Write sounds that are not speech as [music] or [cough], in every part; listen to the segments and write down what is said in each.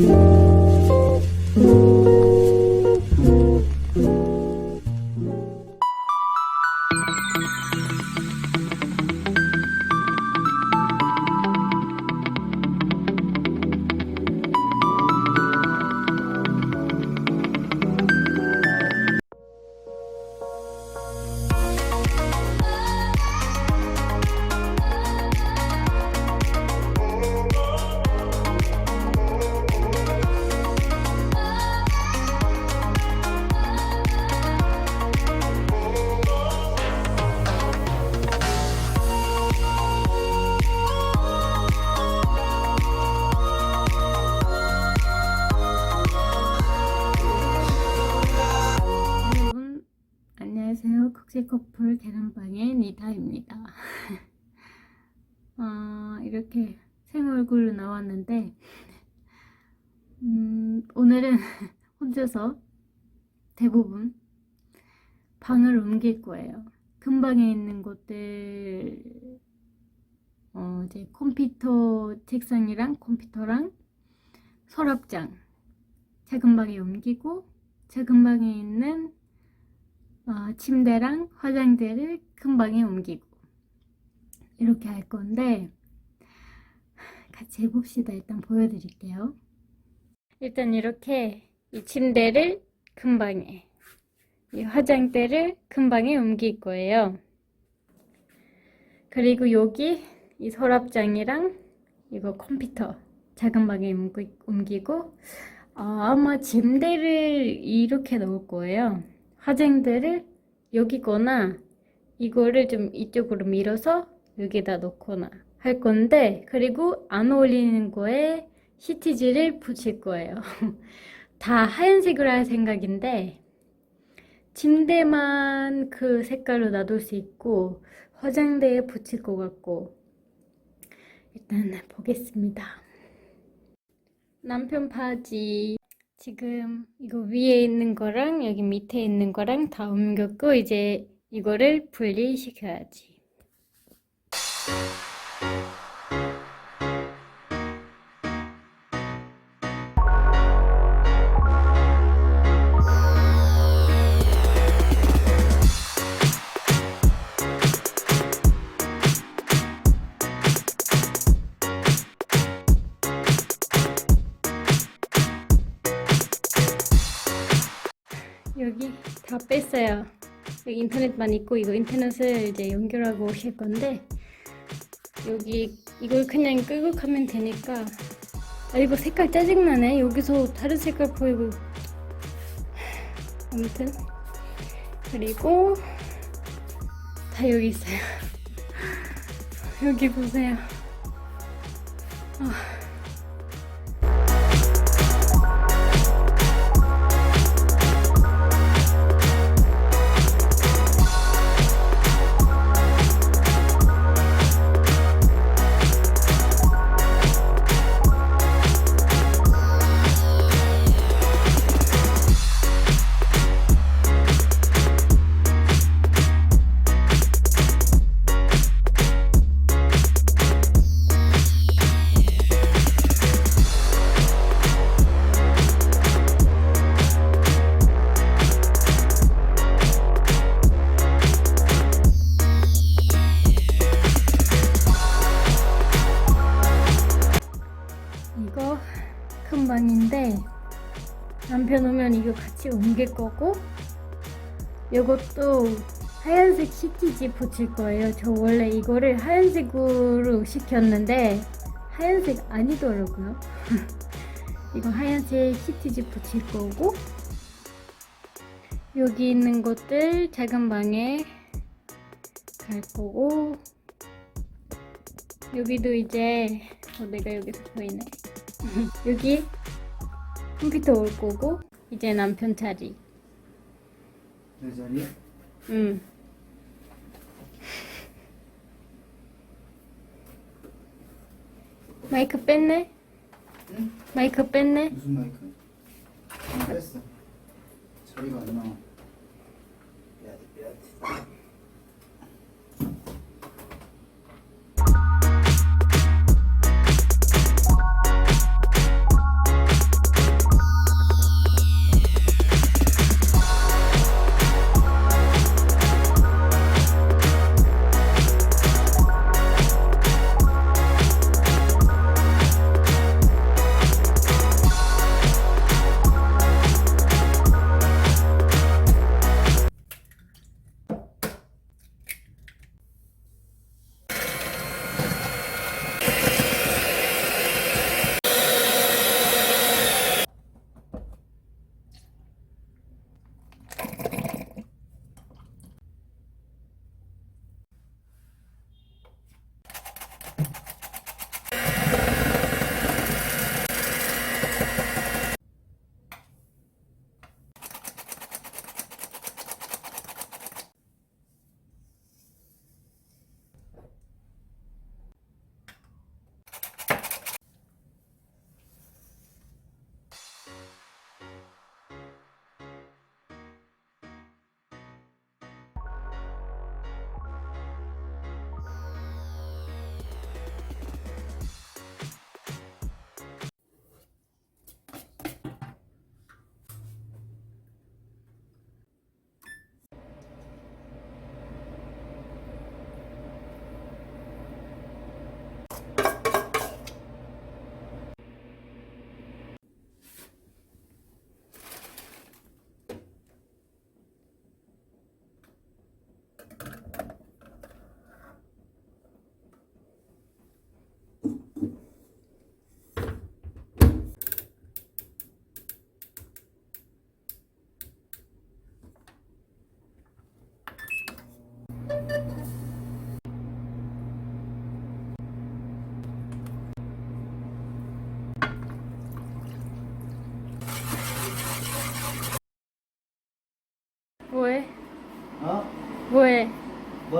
여러 커플 계란방의 니타입니다. 어, 이렇게 생 얼굴로 나왔는데 음, 오늘은 [laughs] 혼자서 대부분 방을 옮길 거예요. 근방에 있는 곳들 어, 이제 컴퓨터 책상이랑 컴퓨터랑 서랍장 작은 방에 옮기고 작은 방에 있는 어, 침대랑 화장대를 큰 방에 옮기고 이렇게 할 건데 같이 해봅시다. 일단 보여드릴게요. 일단 이렇게 이 침대를 큰 방에 이 화장대를 큰 방에 옮길 거예요. 그리고 여기 이 서랍장이랑 이거 컴퓨터 작은 방에 옮기- 옮기고 어, 아마 침대를 이렇게 넣을 거예요. 화장대를 여기거나 이거를 좀 이쪽으로 밀어서 여기다 놓거나 할 건데 그리고 안 어울리는 거에 시티지를 붙일 거예요. [laughs] 다 하얀색으로 할 생각인데 침대만 그 색깔로 놔둘 수 있고 화장대에 붙일 것 같고 일단 보겠습니다. 남편 바지 지금 이거 위에 있는 거랑 여기 밑에 있는 거랑 다 옮겼고 이제 이거를 분리시켜야지. 다 뺐어요. 여기 인터넷만 있고 이거 인터넷을 이제 연결하고 오실 건데 여기 이걸 그냥 끄고 가면 되니까 아 이거 색깔 짜증나네. 여기서 다른 색깔 보이고 아무튼 그리고 다 여기 있어요. [laughs] 여기 보세요. 아. 큰 방인데 남편 오면 이거 같이 옮길 거고 이것도 하얀색 시티지 붙일 거예요. 저 원래 이거를 하얀색으로 시켰는데 하얀색 아니더라고요. [laughs] 이거 하얀색 시티지 붙일 거고 여기 있는 것들 작은 방에 갈 거고 여기도 이제 어, 내가 여기서 보이네. [laughs] 여기 컴퓨터 올 거고 이제 남편 자리. 내 자리에? 응. 마이크 뺐네? 응? 마이크 뺐네? 무슨 마이크? 안 뺐어. 자리가 안 나와.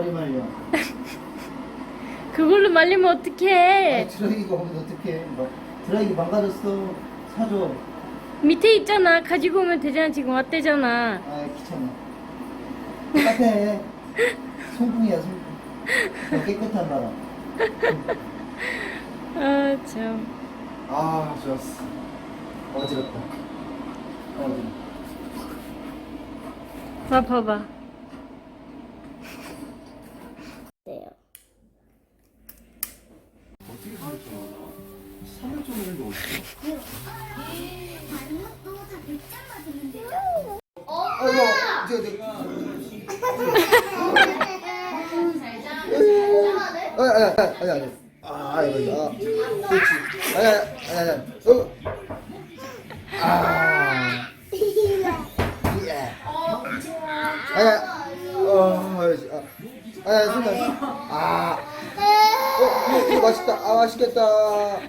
머리 말려. [laughs] 그걸로 말리면 아, 어떡해? 드라이기가 오면 어떡해. 뭐, 드라이기 망가졌어. 사줘. 밑에 있잖아. 가지고 오면 되잖아. 지금 왔대잖아. 아, 귀찮아. 똑같아. [laughs] 송풍이야, 송풍. 더 깨끗한 바람. [laughs] 아, 참. 아, 좋았어. 어지럽다. 어지럽 봐, 봐 봐. 네요. 어떻게 3일 정도 했는데 어떻게? 어, 이거, 저, 저. 아, 아, 아, 아니, 아니. 아, 이거. 아, 그렇지. 아니, 아니, 아니, 아니. 어. 아. 예. 아니, 어. 아, 아니, 아니, 순간. 아. 어, 이거, 이거 맛있다. 아, 맛있겠다. 어,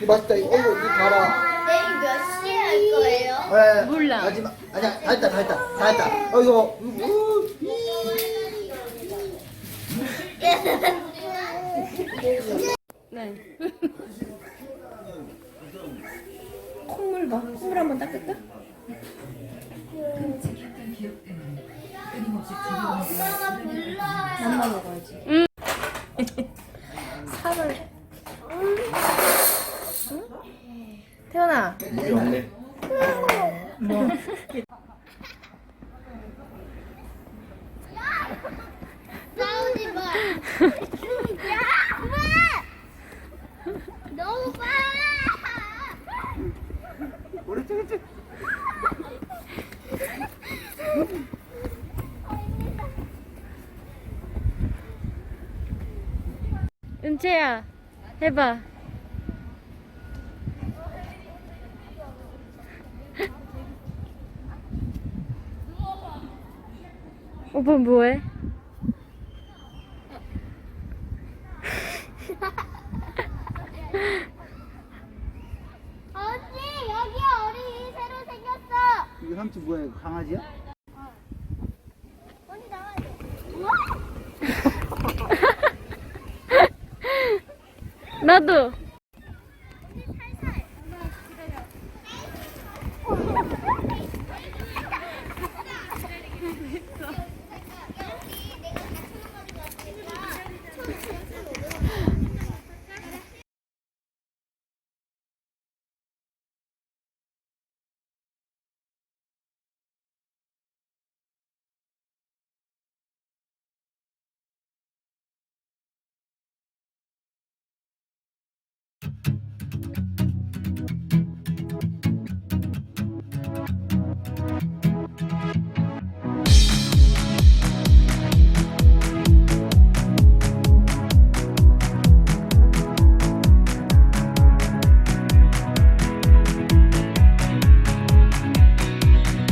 이거 맛있다. 이거, 어, 이거, 이거 봐라. 내일 몇 시에 할 거예요? 에, 몰라. 마지막 아니야 다 했다 다 했다 다 했다 어 이거 우, 네. [laughs] 콧물 봐. 콧물 한번 닦을까? 엄마가 불러. 엄마 먹어야지. 응. 살을. 태연아. 물이 없네. 뭐? 싸우지 마. 야, 그만. 너무 빨라. 은채야, 해봐. [laughs] 오빠 뭐해? [laughs] 언니, 여기 어린이 새로 생겼어. 이거 삼촌 뭐야 이거 강아지야? 나도. 아,